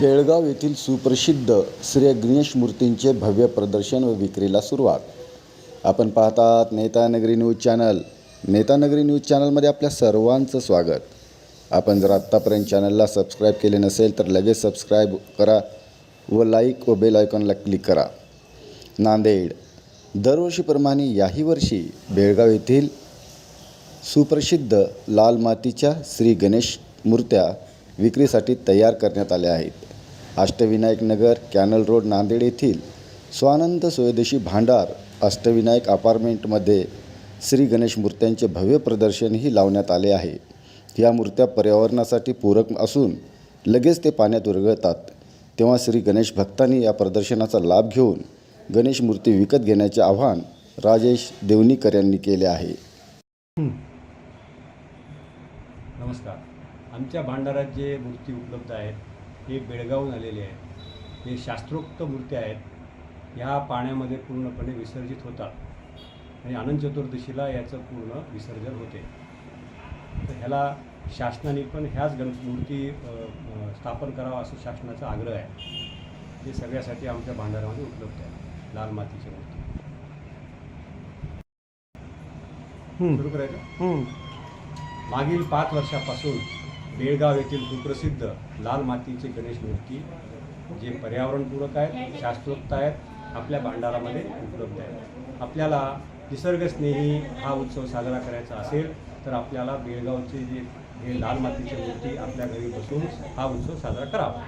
बेळगाव येथील सुप्रसिद्ध श्री गणेश मूर्तींचे भव्य प्रदर्शन व विक्रीला सुरुवात. आपण पाहतात Netanagari news channel. Netanagari news चॅनलमध्ये आपल्या सर्वांचं स्वागत. आपण जर आत्तापर्यंत चॅनलला सबस्क्राईब केले नसेल तर लगेच सबस्क्राईब करा व लाईक व बेल आयकॉनला क्लिक करा. नांदेड. दरवर्षीप्रमाणे याही वर्षी बेळगाव येथील सुप्रसिद्ध लाल मातीच्या श्री गणेश मूर्त्या विक्रीसाठी तयार करण्यात आल्या आहेत. अष्टविनायक नगर कॅनल रोड नांदेड येथील स्वानंद स्वदेशी भांडार अष्टविनायक अपार्टमेंटमध्ये श्री गणेश मूर्त्यांचे भव्य प्रदर्शनही लावण्यात आले आहे. या मूर्त्या पर्यावरणासाठी पूरक असून लगेच ते पाण्यात विरघळतात तेव्हा श्री गणेश भक्तांनी या प्रदर्शनाचा लाभ घेऊन गणेश मूर्ती विकत घेण्याचे आव्हान राजेश देवनीकर यांनी केले आहे. नमस्कार. आमच्या भांडारात जे मूर्ती उपलब्ध आहेत हे बेळगावहून आलेले आहेत. हे शास्त्रोक्त मूर्ती आहेत. ह्या पाण्यामध्ये पूर्णपणे विसर्जित होतात. आणि अनंत चतुर्दशीला याचं पूर्ण विसर्जन होते. तर ह्याला शासनाने पण ह्याच गण मूर्ती स्थापन करावा असं शासनाचा आग्रह आहे. हे सगळ्यासाठी आमच्या भांडारामध्ये उपलब्ध आहे. लाल मातीची मूर्ती. सुरू करायचं? मागील पाच वर्षापासून बेळगाव येथील सुप्रसिद्ध लाल मातीचे गणेश मूर्ती जे पर्यावरणपूरक आहेत शास्त्रोक्त आहेत आपल्या भांडारामध्ये उपलब्ध आहेत. आपल्याला निसर्गस्नेही हा उत्सव साजरा करायचा असेल तर आपल्याला बेळगावचे जे हे लाल मातीची मूर्ती आपल्या घरी बसून हा उत्सव साजरा करावा.